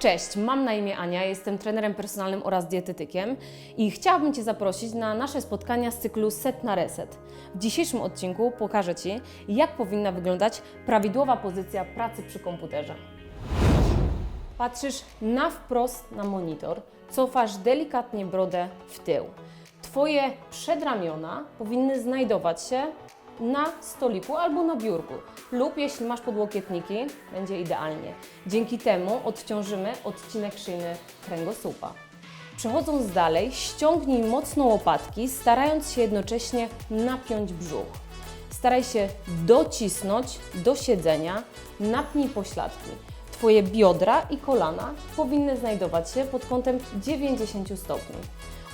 Cześć, mam na imię Ania, jestem trenerem personalnym oraz dietetykiem i chciałabym Cię zaprosić na nasze spotkania z cyklu Set na Reset. W dzisiejszym odcinku pokażę Ci, jak powinna wyglądać prawidłowa pozycja pracy przy komputerze. Patrzysz na wprost na monitor, cofasz delikatnie brodę w tył. Twoje przedramiona powinny znajdować się na stoliku albo na biurku, lub jeśli masz podłokietniki, będzie idealnie. Dzięki temu odciążymy odcinek szyjny kręgosłupa. Przechodząc dalej, ściągnij mocno łopatki, starając się jednocześnie napiąć brzuch. Staraj się docisnąć do siedzenia, napnij pośladki. Twoje biodra i kolana powinny znajdować się pod kątem 90 stopni.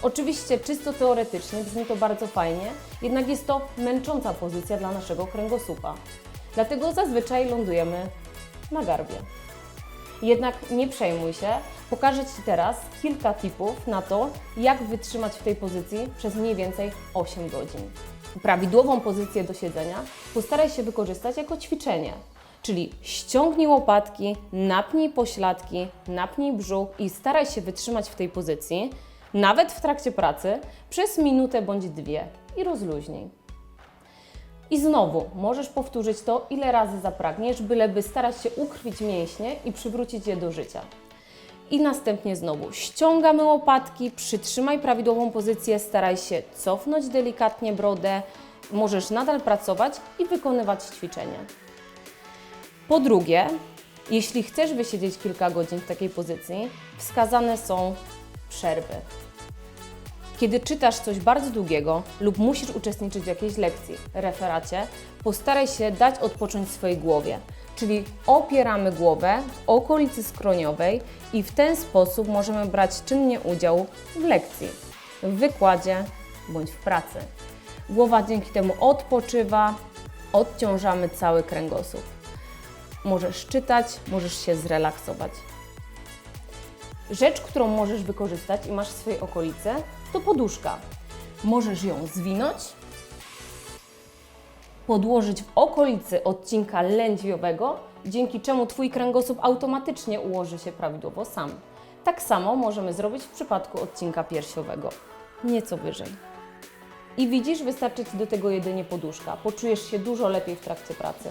Oczywiście czysto teoretycznie brzmi to bardzo fajnie, jednak jest to męcząca pozycja dla naszego kręgosłupa. Dlatego zazwyczaj lądujemy na garbie. Jednak nie przejmuj się, pokażę Ci teraz kilka tipów na to, jak wytrzymać w tej pozycji przez mniej więcej 8 godzin. Prawidłową pozycję do siedzenia postaraj się wykorzystać jako ćwiczenie, czyli ściągnij łopatki, napnij pośladki, napnij brzuch i staraj się wytrzymać w tej pozycji, nawet w trakcie pracy, przez minutę bądź dwie i rozluźnij. I znowu możesz powtórzyć to ile razy zapragniesz, byleby starać się ukrwić mięśnie i przywrócić je do życia. I następnie znowu ściągamy łopatki, przytrzymaj prawidłową pozycję, staraj się cofnąć delikatnie brodę. Możesz nadal pracować i wykonywać ćwiczenia. Po drugie, jeśli chcesz wysiedzieć kilka godzin w takiej pozycji, wskazane są przerwy. Kiedy czytasz coś bardzo długiego lub musisz uczestniczyć w jakiejś lekcji, referacie, postaraj się dać odpocząć swojej głowie. Czyli opieramy głowę w okolicy skroniowej i w ten sposób możemy brać czynnie udział w lekcji, w wykładzie bądź w pracy. Głowa dzięki temu odpoczywa, odciążamy cały kręgosłup. Możesz czytać, możesz się zrelaksować. Rzecz, którą możesz wykorzystać i masz w swojej okolicy, to poduszka. Możesz ją zwinąć, podłożyć w okolicy odcinka lędźwiowego, dzięki czemu Twój kręgosłup automatycznie ułoży się prawidłowo sam. Tak samo możemy zrobić w przypadku odcinka piersiowego, nieco wyżej. I widzisz, wystarczy Ci do tego jedynie poduszka. Poczujesz się dużo lepiej w trakcie pracy.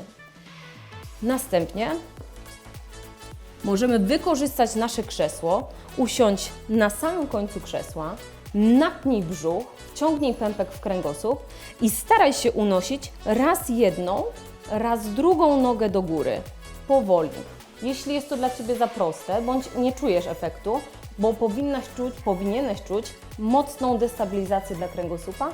Następnie możemy wykorzystać nasze krzesło, usiąść na samym końcu krzesła, napnij brzuch, wciągnij pępek w kręgosłup i staraj się unosić raz jedną, raz drugą nogę do góry, powoli. Jeśli jest to dla Ciebie za proste, bądź nie czujesz efektu, bo powinnaś czuć, powinieneś czuć mocną destabilizację dla kręgosłupa,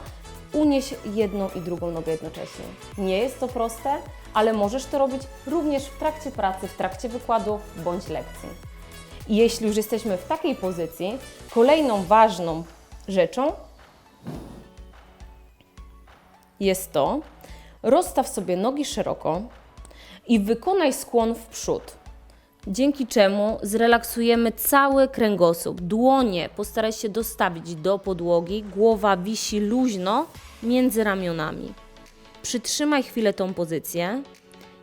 unieś jedną i drugą nogę jednocześnie. Nie jest to proste, ale możesz to robić również w trakcie pracy, w trakcie wykładu bądź lekcji. Jeśli już jesteśmy w takiej pozycji, kolejną ważną rzeczą jest to, rozstaw sobie nogi szeroko i wykonaj skłon w przód. Dzięki czemu zrelaksujemy cały kręgosłup. Dłonie postaraj się dostawić do podłogi, głowa wisi luźno między ramionami. Przytrzymaj chwilę tą pozycję.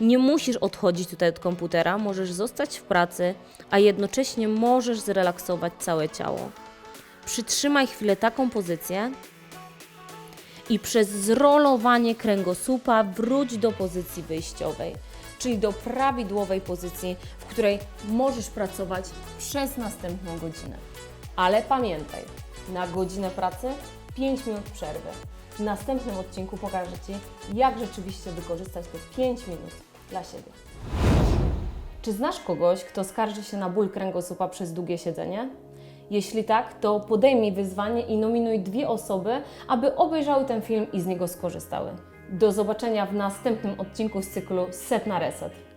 Nie musisz odchodzić tutaj od komputera, możesz zostać w pracy, a jednocześnie możesz zrelaksować całe ciało. Przytrzymaj chwilę taką pozycję i przez zrolowanie kręgosłupa wróć do pozycji wyjściowej, czyli do prawidłowej pozycji, w której możesz pracować przez następną godzinę. Ale pamiętaj, na godzinę pracy 5 minut przerwy. W następnym odcinku pokażę Ci, jak rzeczywiście wykorzystać te 5 minut dla siebie. Czy znasz kogoś, kto skarży się na ból kręgosłupa przez długie siedzenie? Jeśli tak, to podejmij wyzwanie i nominuj dwie osoby, aby obejrzały ten film i z niego skorzystały. Do zobaczenia w następnym odcinku z cyklu Set na Reset.